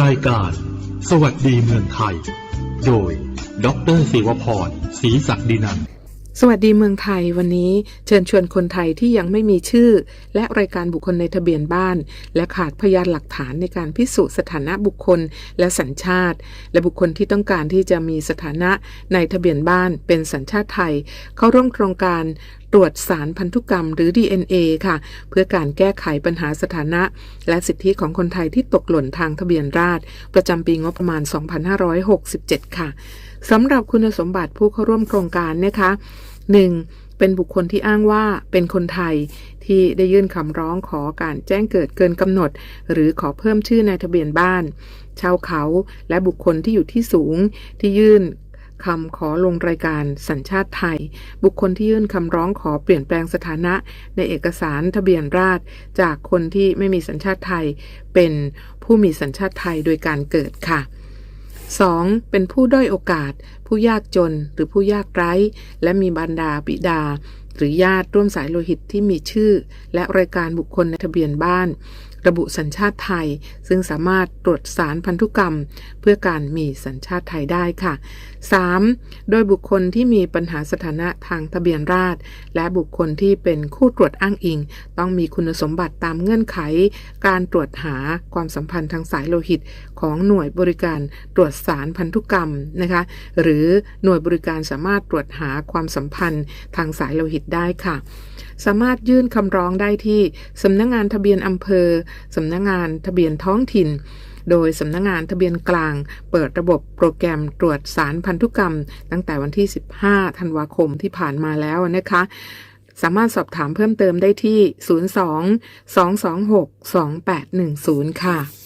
รายการ สวัสดีเมืองไทย โดย ดรศิวพรศรีศักดินัน สวัสดีเมืองไทยวันนี้เชิญชวนคนไทยที่ยังไม่มีชื่อ และรายการบุคคลในทะเบียนบ้าน และขาดพยานหลักฐานในการพิสูจน์สถานะบุคคลและสัญชาติ และบุคคลที่ต้องการที่จะมีสถานะในทะเบียนบ้านเป็นสัญชาติไทย เข้าร่วมโครงการ ตรวจสารพันธุกรรมหรือ DNA ค่ะ เพื่อการแก้ไขปัญหาสถานะ และสิทธิของคนไทยที่ตกหล่นทางทะเบียนราษฎรประจำปีงบประมาณ 2567 ค่ะสำหรับคุณสมบัติผู้เข้าร่วมโครงการนะคะ 1. เป็นบุคคลที่อ้างว่าเป็นคนไทยที่ได้ยื่นคำร้องขอการแจ้งเกิดเกินกำหนด หรือขอเพิ่มชื่อในทะเบียนบ้านชาวเขาและบุคคลที่อยู่ที่สูงที่ยื่น คำขอลงรายการสัญชาติไทย บุคคลที่ยื่นคำร้องขอเปลี่ยนแปลงสถานะ ในเอกสารทะเบียนราษฎรจากคนที่ไม่มีสัญชาติไทย เป็นผู้มีสัญชาติไทยโดยการเกิดค่ะ 2. เป็นผู้ด้อยโอกาส ผู้ยากจนหรือผู้ยากไร้ และมีบรรดาบิดา หรือญาติร่วมสายโลหิตที่มีชื่อ และรายการบุคคลในทะเบียนบ้าน ระบุสัญชาติไทย ซึ่งสามารถตรวจสารพันธุกรรม เพื่อการมีสัญชาติไทยได้ค่ะ 3. โดยบุคคลที่มีปัญหาสถานะทางทะเบียนราษฎรและบุคคลที่เป็นคู่ตรวจอ้างอิง ต้องมีคุณสมบัติตามเงื่อนไข การตรวจหาความสัมพันธ์ทางสายโลหิต ของหน่วยบริการตรวจสารพันธุกรรมนะคะ หรือหน่วยบริการสามารถตรวจหาความสัมพันธ์ทางสายโลหิตตได้ค่ะ สามารถยื่นคำร้องได้ที่สำนักงงานทะเบียนอำเภอสำนักงงานทะเบียนท้องถิ่น โดยสำนักงงานทะเบียนกลาง เปิดระบบโปรแกรมตรวจสารพันธุกรรม ตั้งแต่วันที่ 15 ธันวาคมที่ผ่านมาแล้วนะคะสามารถสอบถามเพิ่มเติมได้ที่ 02 226 2810 ค่ะ